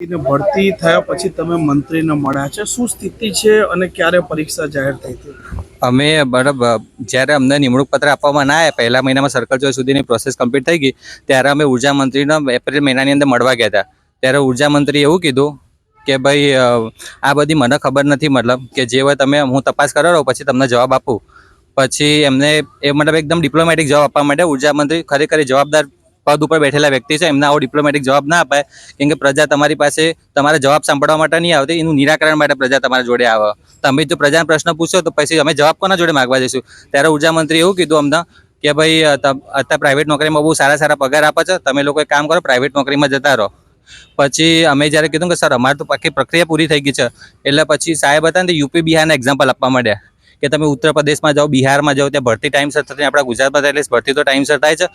ને ભરતી થયા પછી તમે મંત્રીને મળ્યા છે. શું સ્થિતિ છે અને ક્યારે પરીક્ષા જાહેર થઈ હતી? અમે બરાબર, જ્યારે અમને નિમણૂક પત્ર આપવામાં ના આવ્યા, પહેલા મહિનામાં સર્કલ ચોઈસ સુધીની પ્રોસેસ કમ્પ્લીટ થઈ ગઈ, ત્યારે અમે ઊર્જા મંત્રીનો એપ્રિલ મહિનાની અંદર મળવા ગયા હતા. ત્યારે ઊર્જા મંત્રીએ એવું કીધું કે ભાઈ આ બધી મને ખબર નથી, મતલબ કે જે હોય તમે, હું તપાસ કરાવો પછી તમને જવાબ આપું. પછી એમને એ મતલબ એકદમ ડિપ્લોમેટિક જવાબ આપવા માટે ઊર્જા મંત્રી ખરેખર જવાબદાર પદ ઉપર બેઠેલા વ્યક્તિ છે, એમને આવો ડિપ્લોમેટિક જવાબ ના અપાય. કેમ કે પ્રજા તમારી પાસે તમારા જવાબ સાંભળવા માટે નહીં આવતી, એનું નિરાકરણ માટે પ્રજા તમારા જોડે આવે. તમે જો પ્રજાના પ્રશ્ન પૂછો તો પછી અમે જવાબ કોના જોડે માગવા જઈશું? ત્યારે ઊર્જા મંત્રી એવું કીધું અમને કે ભાઈ અત્યારે પ્રાઇવેટ નોકરીમાં બહુ સારા સારા પગાર આપે છે, તમે લોકો એક કામ કરો પ્રાઇવેટ નોકરીમાં જતા રહો. પછી અમે જ્યારે કીધું કે, સર, અમારે તો પાકી પ્રક્રિયા પૂરી થઈ ગઈ છે. એટલે પછી સાહેબ હતા ને યુપી, બિહારના એક્ઝામ્પલ આપવા માંડ્યા. કે તમે ઉત્તર પ્રદેશમાં જાઓ, બિહારમાં જાઓ, ત્યાં ભરતી ટાઈમસર થતી, આપણા ગુજરાતમાં એટલે ભરતી તો ટાઈમસર થાય છે.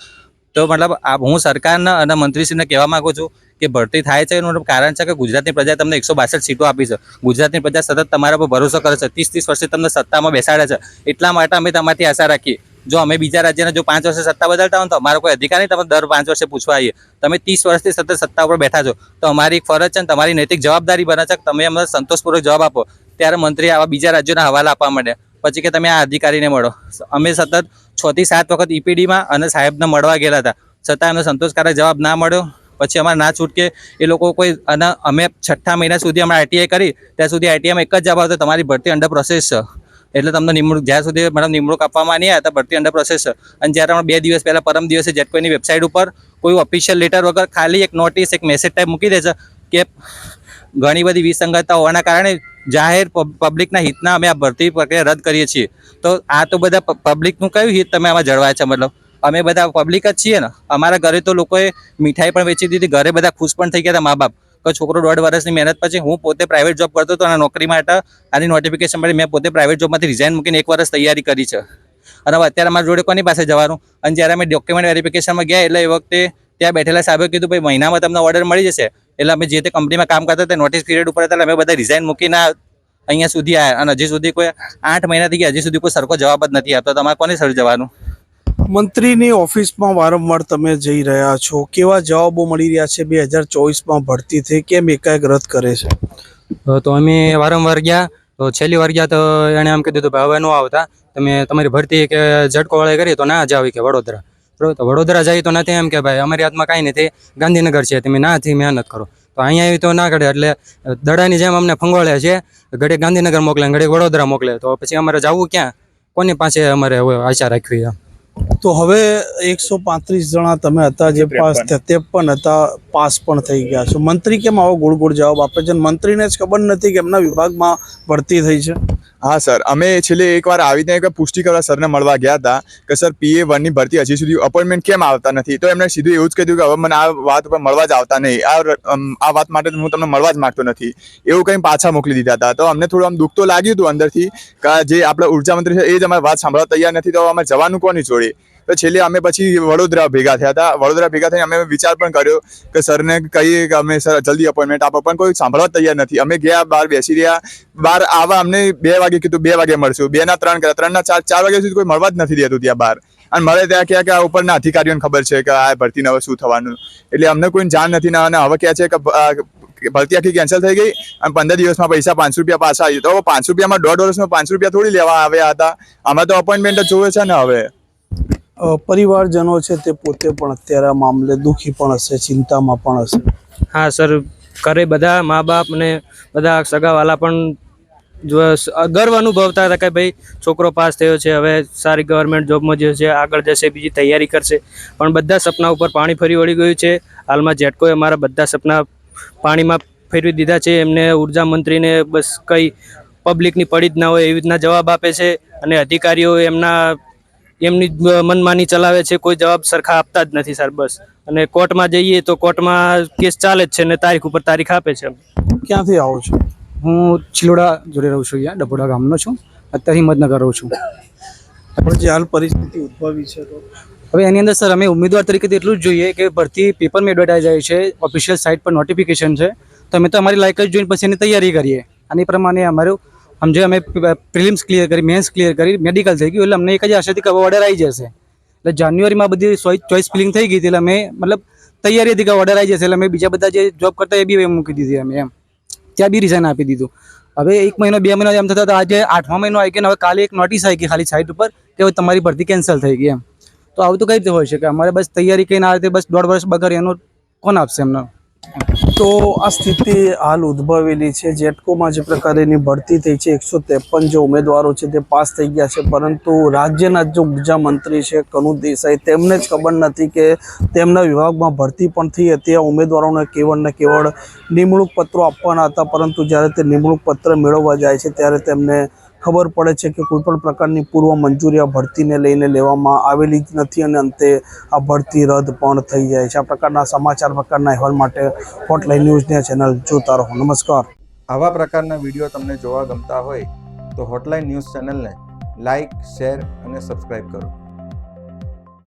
તો મતલબ આ હું સરકારના અને મંત્રીશ્રીને કહેવા માંગુ છું કે ભરતી થાય છે એનું કારણ છે કે ગુજરાતની પ્રજા તમને એકસો બાસઠ સીટો આપી છે. ગુજરાતની પ્રજા સતત તમારા પર ભરોસો કરે છે. ત્રીસ ત્રીસ વર્ષથી તમને સત્તામાં બેસાડે છે. એટલા માટે અમે તમારી આશા રાખીએ. જો અમે બીજા રાજ્યના જો પાંચ વર્ષે સત્તા બદલતા હોય તો અમારો કોઈ અધિકાર નહીં. તમે દર પાંચ વર્ષે પૂછવા આવીએ. તમે ત્રીસ વર્ષથી સતત સત્તા ઉપર બેઠા છો. તો અમારી એક ફરજ છે અને તમારી નૈતિક જવાબદારી બને છે તમે અમને સંતોષપૂર્વક જવાબ આપો. ત્યારે મંત્રી આવા બીજા રાજ્યોના હવાલા આપવા માંડ્યા પછી કે તમે આ અધિકારીને મળો. અમે સતત છ થી સાત વખત ઈપીડીમાં અને સાહેબને મળવા ગયેલા હતા. છતાં એમને સંતોષકારક જવાબ ના મળ્યો. પછી અમારે ના છૂટકે એ લોકો કોઈ અને અમે છઠ્ઠા મહિના સુધી અમે આઈટીઆઈ કરી. ત્યાં સુધી આઈટીઆઈમાં એક જ જવાબ હતો, તમારી ભરતી અંડર પ્રોસેસ છે. એટલે તમને નિમણૂક, જ્યાં સુધી મેડમ નિમણૂક આપવામાં નહીં હતા ભરતી અંડર પ્રોસેસ છે. અને જ્યારે અમે બે દિવસ પહેલાં પરમ દિવસે જેટકોઈની વેબસાઇટ ઉપર કોઈ ઓફિશિયલ લેટર વગર ખાલી એક નોટિસ એક મેસેજ ટાઈપ મૂકી દે છે કે ઘણી બધી વિસંગતતા હોવાના કારણે જાહેર પબ- પબ્લિકના હિતના અમે આ ભરતી પ્રક્રિયા રદ કરીએ છીએ. તો આ તો બધા પબ્લિકનું કયું હિત તમે આમાં જળવાય છે મતલબ? અમે બધા પબ્લિક જ છીએ ને? અમારા ઘરે તો લોકોએ મીઠાઈ પણ વેચી દીધી, ઘરે બધા ખુશ પણ થઈ ગયા હતા મા બાપ કે છોકરો દોઢ વર્ષની મહેનત પછી હું પોતે પ્રાઇવેટ જોબ કરતો હતો અને નોકરી માટે આની નોટિફિકેશન માટે મેં પોતે પ્રાઇવેટ જોબમાંથી રિઝાઇન મૂકીને એક વર્ષ તૈયારી કરી છે. અને અત્યારે અમારા જોડે કોની પાસે જવાનું? અને જ્યારે અમે ડોક્યુમેન્ટ વેરિફિકેશનમાં ગયા એટલે એ વખતે ત્યાં બેઠેલા સાહેબે કીધું ભાઈ મહિનામાં તમને ઓર્ડર મળી જશે. એટલે અમે જે તે કંપનીમાં કામ કરતા હતા નોટિસ પીરિયડ ઉપર હતા અમે બધા રિઝાઇન મૂકીને અહીંયા સુધી આવ્યા અને હજી સુધી કોઈ આઠ મહિનાથી ગયા હજી સુધી કોઈ સરખો જવાબ જ નથી આપતો. તમારે કોને સર જવાનું? મંત્રીની ઓફિસમાં વારંવાર તમે જઈ રહ્યા છો. કેવા જવાબો મળી રહ્યા છે બે હજાર ચોવીસમાં ભરતી થઈ કેમ એકાએક રદ કરે છે? તો અમે વારંવાર ગયા. તો છેલ્લી વાર ગયા તો એણે એમ કીધું ભાઈ હવે ન આવતા. તમે તમારી ભરતી કે ઝટકો વાળા કરી તો ના જાવ કે વડોદરા. તો વડોદરા જાય તો નથી એમ કે ભાઈ, અમારી હાથમાં કાંઈ નથી. ગાંધીનગર છે, તમે નાથી મહેનત કરો. તો અહીંયા આવી તો ના કરે એટલે દડાની જેમ અમને ફંગોળે છે, ઘડીક ગાંધીનગર મોકલે ઘડીક વડોદરા મોકલે. તો પછી અમારે જવું ક્યાં? કોની પાસે અમારે આશા રાખવી એમ? તો હવે એકસો પાંત્રીસ જણા તમે હતા જે પાસ થયા તે પણ હતા પાસ પણ થઈ ગયા છો. મંત્રી કેમ આવો ગોળ ગોળ જવાબ આપે છે? મંત્રીને જ ખબર નથી કે એમના વિભાગમાં ભરતી થઈ છે. હા સર. અમે છેલ્લે એકવાર આવીને એક પુષ્ટિ કરવા સરને મળવા ગયા હતા કે સર પીએ વનની ભરતી હજી સુધી અપોઇન્ટમેન્ટ કેમ આવતા નથી? તો એમણે સીધું એવું જ કહ્યું કે હવે મને આ વાત ઉપર મળવા જ આવતા નહીં. આ આ વાત માટે હું તમને મળવા જ માગતો નથી. એવું કંઈ પાછા મોકલી દીધા હતા. તો અમને થોડું આમ દુઃખ તો લાગ્યું હતું અંદરથી કે આ જે આપણા ઊર્જા મંત્રી છે એ જ અમારી વાત સાંભળવા તૈયાર નથી. તો અમે જવાનું કોની જોડે? તો છેલ્લે અમે પછી વડોદરા ભેગા થયા હતા. વડોદરા ભેગા થઈને અમે વિચાર પણ કર્યો કે સરને કહીએ કે અમે સર જલ્દી અપોઇન્ટમેન્ટ આપો, પણ કોઈ સાંભળવા તૈયાર નથી. અમે ગયા, બહાર બેસી રહ્યા. બહાર આવા અમને બે વાગે કીધું, બે વાગે મળશું. બે ના ત્રણ કર્યા. ત્રણ ના ચાર ચાર વાગ્યા સુધી કોઈ મળવા જ નથી દેતું ત્યાં બહાર. અને મળે ત્યાં ક્યાં કે આ ઉપરના અધિકારીઓને ખબર છે કે આ ભરતીને હવે શું થવાનું. એટલે અમને કોઈ જાણ નથી. ના અને હવે કહે છે કે ભરતી આખી કેન્સલ થઈ ગઈ અને પંદર દિવસમાં પૈસા પાંચસો રૂપિયા પાછા આવી તો પાંચસો રૂપિયામાં દોઢ વર્ષમાં પાંચસો રૂપિયા થોડી લેવા આવ્યા હતા. અમે તો અપોઇન્ટમેન્ટ જ જોવે છે ને હવે? પરિવારજનો છે તે પોતે પણ અત્યારે આ મામલે દુઃખી પણ હશે, ચિંતામાં પણ હશે. હા, સર, ઘરે બધા મા બાપ ને બધા સગાવાલા પણ ગર્વ અનુભવતા હતા કે ભાઈ છોકરો પાસ થયો છે, હવે સારી ગવર્મેન્ટ જોબમાં જે છે, આગળ જશે, બીજી તૈયારી કરશે. પણ બધા સપના ઉપર પાણી ફરી વળી ગયું છે. હાલમાં જેટકોએ અમારા બધા સપના પાણીમાં ફેરવી દીધા છે. એમને ઊર્જા મંત્રીને બસ કંઈ પબ્લિકની પડી જ ના હોય એવી રીતના જવાબ આપે છે અને અધિકારીઓ એમના એમની મનમાની ચલાવે છે કોઈ જવાબ સરખા આપતા જ નથી સર બસ. અને કોર્ટમાં જઈએ તો કોર્ટમાં કેસ ચાલે જ છે ને તારીખ ઉપર તારીખ આપે છે ક્યાંથી આવો છો? હું ચિલોડા જોડે રહું છું અહીંયા ડભોડા ગામનો છું. અત્યારે હિંમતનગર રહું છું. પણ જે હાલ પરિસ્થિતિ ઉદ્ભવી છે તો? હવે એની અંદર સર અમે ઉમેદવાર તરીકે તો એટલું જ જોઈએ કે ભરતી પેપરમાં એડવર્ટાઇઝ આવી છે ઓફિશિયલ સાઇટ પર નોટિફિકેશન છે. તો અમે તો અમારી લાયક જ જોઈને પછી એની તૈયારી કરીએ. આની પ્રમાણે અમારું સમજે અમે પ્રિલિમ્સ ક્લિયર કરી મેન્સ ક્લિયર કરી મેડિકલ થઈ ગયું, એટલે અમને એક જ આશાથી કે ઓર્ડર આવી જશે. એટલે જાન્યુઆરીમાં બધી ચોઈસ ફિલિંગ થઈ ગઈ હતી, એટલે અમે, મતલબ તૈયારી હતી કે ઓર્ડર આવી જશે, એટલે અમે બીજા બધા જે જોબ કરતા એ બી મૂકી દીધી અમે એમ. ત્યાં બી રિઝાઇન આપી દીધું. હવે એક મહિનો, બે મહિનો એમ થતા તો આજે આઠમા મહિનો આવી ગયો હવે કાલે એક નોટિસ આવી ગઈ ખાલી સાઇટ ઉપર કે હવે તમારી ભરતી કેન્સલ થઈ ગઈ એમ. તો આવું તો કઈ રીતે હોય છે કે અમારે બસ તૈયારી કઈ ના રીતે બસ દોઢ વર્ષ બગર એનો કોણ આપશે એમને? તો આ સ્થિતિ હાલ ઉદ્ભવેલી છે. જેટકોમાં જે પ્રકારેની ભરતી થઈ છે, એકસો ત્રેપન જે ઉમેદવારો છે તે પાસ થઈ ગયા છે. પરંતુ રાજ્યના જે ઊર્જા મંત્રી છે, કનુ દેસાઈ, તેમને જ ખબર નથી કે તેમના વિભાગમાં ભરતી પણ થઈ હતી. આ ઉમેદવારોને કેવળ ને કેવળ નિમણૂક પત્રો આપવાના હતા. પરંતુ જ્યારે તે નિમણૂક પત્ર મેળવવા જાય છે, ત્યારે તેમને ખબર પડે છે કે કોઈપણ પ્રકારની પૂર્વ મંજૂરી આ ભરતીને લઈને લેવામાં આવેલી જ નથી અને અંતે આ ભરતી રદ પણ થઈ જાય છે. આ પ્રકારના સમાચાર પ્રકારના અહેવાલ માટે હોટલાઇન ન્યૂઝની ચેનલ જોતા રહો. નમસ્કાર. આવા પ્રકારના વીડિયો તમને જોવા ગમતા હોય તો હોટલાઇન ન્યૂઝ ચેનલને લાઇક શેર અને સબસ્ક્રાઈબ કરો.